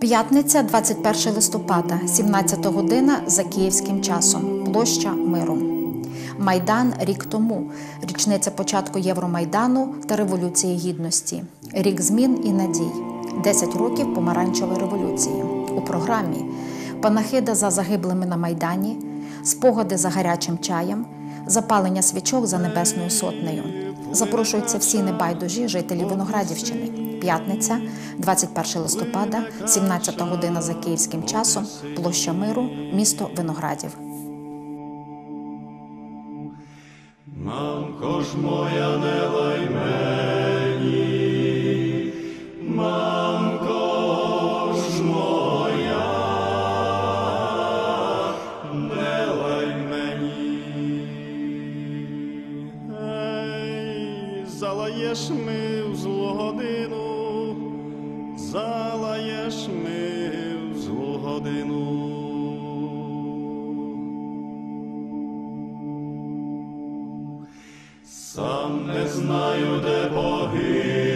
П'ятниця, 21 листопада, 17 година за київським часом. Площа Миру. Майдан рік тому. Річниця початку Євромайдану та Революції Гідності. Рік змін і надій. 10 років помаранчевої революції. У програмі панахида за загиблими на Майдані, спогади за гарячим чаєм, запалення свічок за небесною сотнею. Запрошуються всі небайдужі жителі Виноградівщини. П'ятниця, 21 листопада, 17 година за київським часом, площа Миру, місто Виноградів. Мамко ж моя не лай мені, мамко ж моя, не лай мені. Ей, залаєш ми в злу годину, залаєш ми в злу годину. Сам не знаю, де погину,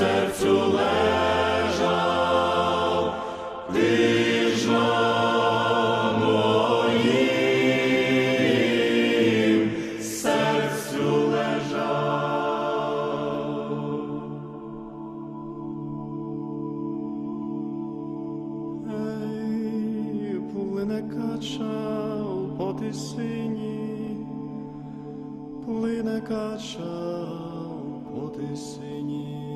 Серцю лежав, ти ж моїм серцю лежав. Ей, плине кача у потисині, плине кача у потисині.